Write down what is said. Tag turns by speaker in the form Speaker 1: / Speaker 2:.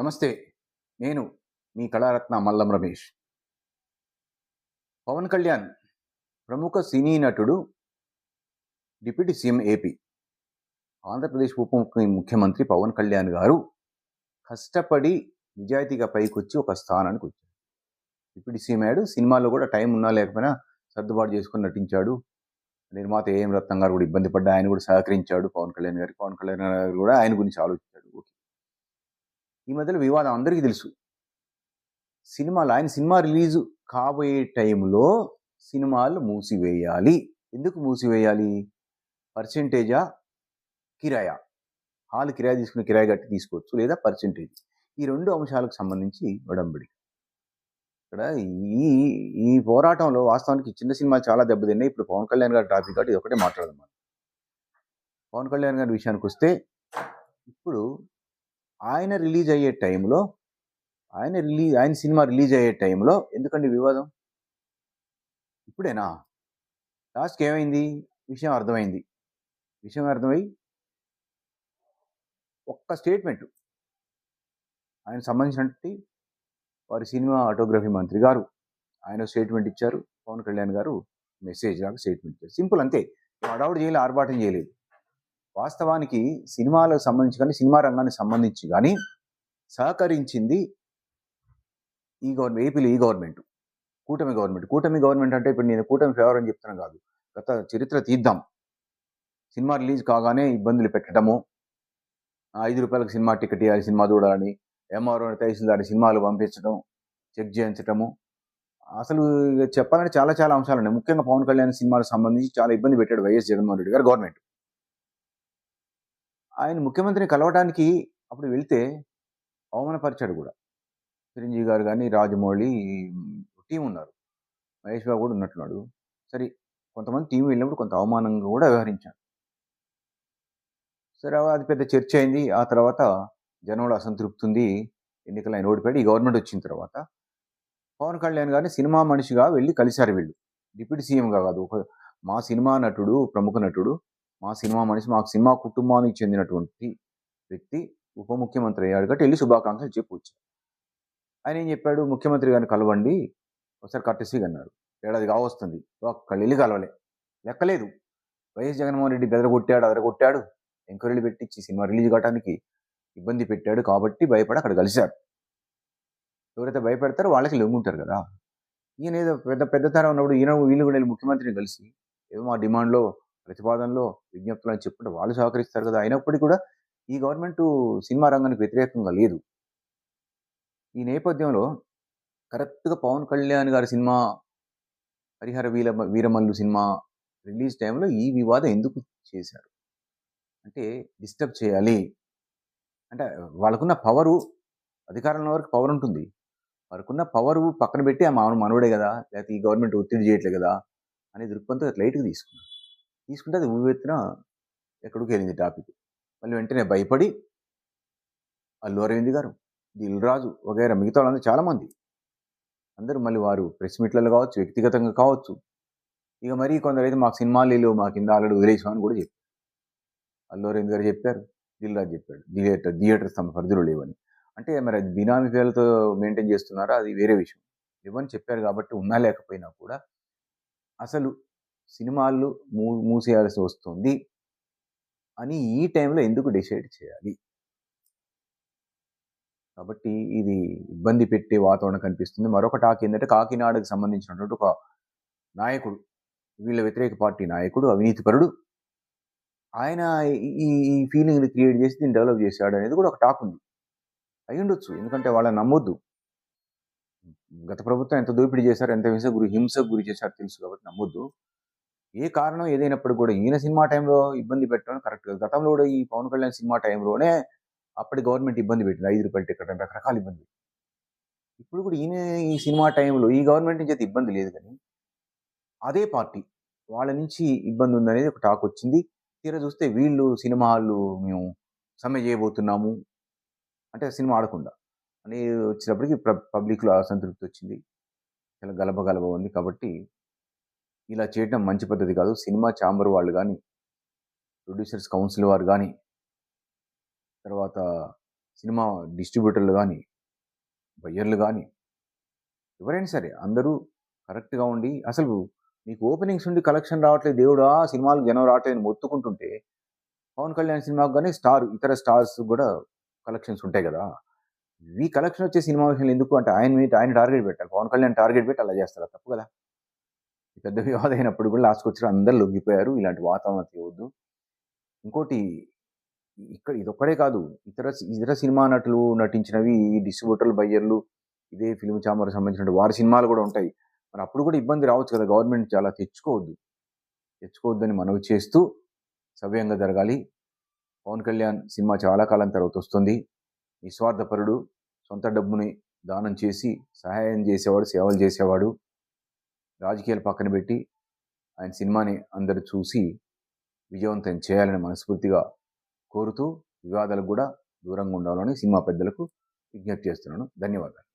Speaker 1: నమస్తే నేను మీ కళారత్న మల్లం రమేష్. పవన్ కళ్యాణ్ ప్రముఖ సినీ నటుడు డిప్యూటీ సీఎం ఏపీ. ఆంధ్రప్రదేశ్ ఉప ముఖ్య- ముఖ్యమంత్రి పవన్ కళ్యాణ్ గారు కష్టపడి నిజాయితీగా పైకొచ్చి ఒక స్థానానికి వచ్చాడు డిప్యూటీ సీఎం అయ్యాడు సినిమాలో కూడా టైం ఉన్నా లేకపోయినా సర్దుబాటు చేసుకుని నటించాడు. నిర్మాత ఏఎం రత్నం గారు కూడా ఇబ్బంది పడ్డా ఆయన కూడా సహకరించాడు పవన్ కళ్యాణ్ గారికి. పవన్ కళ్యాణ్ గారు కూడా ఆయన గురించి ఆలోచించారు ఈ మధ్యలో వివాదం అందరికీ తెలుసు. సినిమాలు ఆయన సినిమా రిలీజ్ కాబోయే టైంలో సినిమాలు మూసివేయాలి. ఎందుకు మూసివేయాలి? పర్సెంటేజా? కిరాయా. హాల్ కిరాయి తీసుకుని కిరాయి కట్టి తీసుకోవచ్చు లేదా పర్సెంటేజ్. ఈ రెండు అంశాలకు సంబంధించి ఒడంబడి. ఇక్కడ ఈ ఈ పోరాటంలో వాస్తవానికి చిన్న సినిమాలు చాలా దెబ్బతిన్నాయి. ఇప్పుడు పవన్ కళ్యాణ్ గారి టాపిక్ కాబట్టి ఇది ఒకటే మాట్లాడదాం పవన్ కళ్యాణ్ గారి విషయానికి వస్తే ఇప్పుడు ఆయన రిలీజ్ అయ్యే టైంలో ఆయన రిలీజ్ ఆయన సినిమా రిలీజ్ అయ్యే టైంలో ఎందుకండి వివాదం? ఇప్పుడేనా? లాస్ట్కి ఏమైంది? విషయం అర్థమైంది. విషయం అర్థమై ఒక్క స్టేట్మెంట్. ఆయన సంబంధించినటువంటి వారి సినిమా ఆటోగ్రఫీ మంత్రి గారు ఆయన స్టేట్మెంట్ ఇచ్చారు. పవన్ కళ్యాణ్ గారు మెసేజ్ లాగా స్టేట్మెంట్ ఇచ్చారు. సింపుల్ అంతే. అడవుడు చేయలేదు ఆర్భాటం చేయలేదు. వాస్తవానికి సినిమాలకు సంబంధించి కానీ సినిమా రంగానికి సంబంధించి కానీ సహకరించింది ఈ గవర్నమెంట్ ఏపీలో ఈ గవర్నమెంట్ కూటమి గవర్నమెంట్. కూటమి గవర్నమెంట్ అంటే ఇప్పుడు నేను కూటమి ఫేవర్ అని చెప్తాను కాదు. గత చరిత్ర తీద్దాం. సినిమా రిలీజ్ కాగానే ఇబ్బందులు పెట్టడము ఐదు రూపాయలకు సినిమా టికెట్ ఇవ్వాలి సినిమా చూడాలని ఎంఆర్ఓ తహసీల్దారి సినిమాలు పంపించడం చెక్ చేయించడము. అసలు ఇక చెప్పాలంటే చాలా చాలా అంశాలు ఉన్నాయి. ముఖ్యంగా పవన్ కళ్యాణ్ సినిమాలకు సంబంధించి చాలా ఇబ్బంది పెట్టాడు వైఎస్ జగన్మోహన్ రెడ్డి గారు గవర్నమెంట్. ఆయన ముఖ్యమంత్రిని కలవడానికి అప్పుడు వెళ్తే అవమానపరిచాడు కూడా. చిరంజీవి గారు కానీ రాజమౌళి టీం ఉన్నారు. మహేష్ బాబు కూడా ఉన్నట్టున్నాడు. సరే కొంతమంది టీం వెళ్ళినప్పుడు కొంత అవమానంగా కూడా వ్యవహరించాడు. సరే అది పెద్ద చర్చ అయింది. ఆ తర్వాత జనంలో అసంతృప్తి ఉంది. ఎన్నికలు ఆయన ఓడిపోయాడు. ఈ గవర్నమెంట్ వచ్చిన తర్వాత పవన్ కళ్యాణ్ గారిని సినిమా మనిషిగా వెళ్ళి కలిశారు వీళ్ళు. డిప్యూటీ సీఎంగా కాదు ఒక మా సినిమా నటుడు ప్రముఖ నటుడు మా సినిమా మనిషి మాకు సినిమా కుటుంబానికి చెందినటువంటి వ్యక్తి ఉప ముఖ్యమంత్రి అయ్యాడు కాబట్టి వెళ్ళి శుభాకాంక్షలు చెప్పవచ్చు ఆయన ఏం చెప్పాడు? ముఖ్యమంత్రి గారిని కలవండి ఒకసారి కట్టేసి అన్నాడు ఏడాది కావస్తుంది. ఒక్కళ్ళు వెళ్ళి కలవలే. లెక్కలేదు. వైఎస్ జగన్మోహన్ రెడ్డి బెదరగొట్టాడు అదరగొట్టాడు. ఎంక్వైరీలు పెట్టించి సినిమా రిలీజ్ కావడానికి ఇబ్బంది పెట్టాడు కాబట్టి భయపడి అక్కడ కలిశారు. ఎవరైతే భయపెడతారో వాళ్ళకి లొంగుంటారు కదా. ఈయన ఏదో పెద్ద పెద్ద తరం ఉన్నప్పుడు ఈయన వీళ్ళు కూడా వెళ్ళి ముఖ్యమంత్రిని కలిసి ఏదో మా డిమాండ్లో ప్రతిపాదనలో విజ్ఞప్తులు అని చెప్పుకుంటే వాళ్ళు సహకరిస్తారు కదా. అయినప్పటికీ కూడా ఈ గవర్నమెంట్ సినిమా రంగానికి వ్యతిరేకంగా లేదు. ఈ నేపథ్యంలో కరెక్ట్గా పవన్ కళ్యాణ్ గారి cinema Harihara Veera Veeramallu cinema release టైంలో ఈ వివాదం ఎందుకు చేశారు? అంటే డిస్టర్బ్ చేయాలి. అంటే వాళ్ళకున్న పవరు అధికారంలో వరకు పవర్ ఉంటుంది. వారికున్న పవరు పక్కన పెట్టి ఆ మానవ మనవడే కదా. లేకపోతే ఈ గవర్నమెంట్ ఒత్తిడి చేయట్లే కదా. అనే దృక్పథంతో లైట్గా తీసుకున్నాను తీసుకుంటే అది ఉవ్వెత్తిన ఎక్కడికి వెళ్ళింది టాపిక్. మళ్ళీ వెంటనే భయపడి అల్లు అరవింద్ గారు దిల్ రాజు వగైరా మిగతా వాళ్ళందరూ చాలామంది. అందరూ మళ్ళీ వారు ప్రెస్ మీట్లలో కావచ్చు వ్యక్తిగతంగా కావచ్చు. ఇక మరీ కొందరైతే మాకు సినిమాలు లేవు మా కింద ఆల్రెడీ వదిలేసామని కూడా చెప్పారు. అల్లు అరవింద్ గారు చెప్పారు దిల్ రాజు చెప్పాడు థియేటర్ థియేటర్స్ తమ పరిధిలో లేవని. అంటే మరి అది బినామీ పేర్లతో మెయింటైన్ చేస్తున్నారా అది వేరే విషయం. ఇవ్వని చెప్పారు కాబట్టి ఉన్నా లేకపోయినా కూడా అసలు సినిమాలు మూ మూసేయాల్సి వస్తుంది అని ఈ టైంలో ఎందుకు డిసైడ్ చేయాలి? కాబట్టి ఇది ఇబ్బంది పెట్టే వాతావరణం కనిపిస్తుంది. మరొక టాక్ ఏంటంటే కాకినాడకు సంబంధించినటువంటి ఒక నాయకుడు వీళ్ళ వ్యతిరేక పార్టీ నాయకుడు అవినీతిపరుడు ఆయన ఈ ఈ ఫీలింగ్ని క్రియేట్ చేసి దీన్ని డెవలప్ చేశాడు అనేది కూడా ఒక టాక్ ఉంది. అయి ఉండొచ్చు ఎందుకంటే వాళ్ళని నమ్మొద్దు. గత ప్రభుత్వం ఎంత దోపిడీ చేశారు ఎంత హింస గురి హింసకు గురి చేశారు తెలుసు కాబట్టి నమ్మొద్దు. ఏ కారణం ఏదైనప్పుడు కూడా ఈయన సినిమా టైంలో ఇబ్బంది పెట్టడం కరెక్ట్ కాదు. గతంలో కూడా ఈ పవన్ కళ్యాణ్ సినిమా టైంలోనే అప్పటి గవర్నమెంట్ ఇబ్బంది పెట్టింది. ఐదు రూపాయల టికెట్ అని రకరకాల ఇబ్బంది ఇప్పుడు కూడా ఈయన ఈ సినిమా టైంలో ఈ గవర్నమెంట్ నుంచి అయితే ఇబ్బంది లేదు కానీ అదే పార్టీ వాళ్ళ నుంచి ఇబ్బంది ఉందనేది ఒక టాక్ వచ్చింది. తీరా చూస్తే వీళ్ళు సినిమా హాళ్ళు మేము సమ్మె చేయబోతున్నాము అంటే సినిమా ఆడకుండా అని వచ్చినప్పటికీ పబ్లిక్లో అసంతృప్తి వచ్చింది. చాలా గలబ గలబ ఉంది కాబట్టి ఇలా చేయడం మంచి పద్ధతి కాదు. సినిమా ఛాంబర్ వాళ్ళు కానీ ప్రొడ్యూసర్స్ కౌన్సిల్ వారు కానీ తర్వాత సినిమా డిస్ట్రిబ్యూటర్లు కానీ బయ్యర్లు కానీ ఎవరైనా సరే అందరూ కరెక్ట్గా ఉండి అసలు నీకు ఓపెనింగ్స్ ఉండి కలెక్షన్ రావట్లేదు దేవుడా! సినిమాలు జనం రావట్లేదు మొత్తుకుంటుంటే పవన్ కళ్యాణ్ సినిమాకు కానీ స్టార్ ఇతర స్టార్స్ కూడా కలెక్షన్స్ ఉంటాయి కదా! ఈ కలెక్షన్ వచ్చే సినిమా విషయంలో ఎందుకు అంటే ఆయన మీద ఆయన టార్గెట్ పెట్టాలి. పవన్ కళ్యాణ్ టార్గెట్ పెట్టి అలా చేస్తారు? తప్పు కదా! పెద్ద వివాదం అయినప్పుడు కూడా లాస్ట్కి వచ్చి అందరూ లొంగిపోయారు. ఇలాంటి వాతావరణం తీయవద్దు. ఇంకోటి ఇక్కడ ఇదొక్కడే కాదు. ఇతర ఇతర సినిమా నటులు నటించినవి డిస్ట్రిబ్యూటర్లు బయ్యర్లు ఇదే ఫిల్మ్ ఛాంబర్ సంబంధించిన వారి సినిమాలు కూడా ఉంటాయి. మరి అప్పుడు కూడా ఇబ్బంది రావచ్చు కదా. గవర్నమెంట్ చాలా తెచ్చుకోవద్దు. తెచ్చుకోవద్దని మనవి చేస్తూ సవ్యంగా జరగాలి. పవన్ కళ్యాణ్ సినిమా చాలా కాలం తర్వాత వస్తుంది. నిస్వార్థపరుడు సొంత డబ్బుని దానం చేసి సహాయం చేసేవాడు సేవలు చేసేవాడు. రాజకీయాలు పక్కన పెట్టి ఆయన సినిమాని అందరూ చూసి విజయవంతం చేయాలని మనస్ఫూర్తిగా కోరుతూ వివాదాలకు కూడా దూరంగా ఉండాలని సినిమా పెద్దలకు విజ్ఞప్తి చేస్తున్నాను. ధన్యవాదాలు.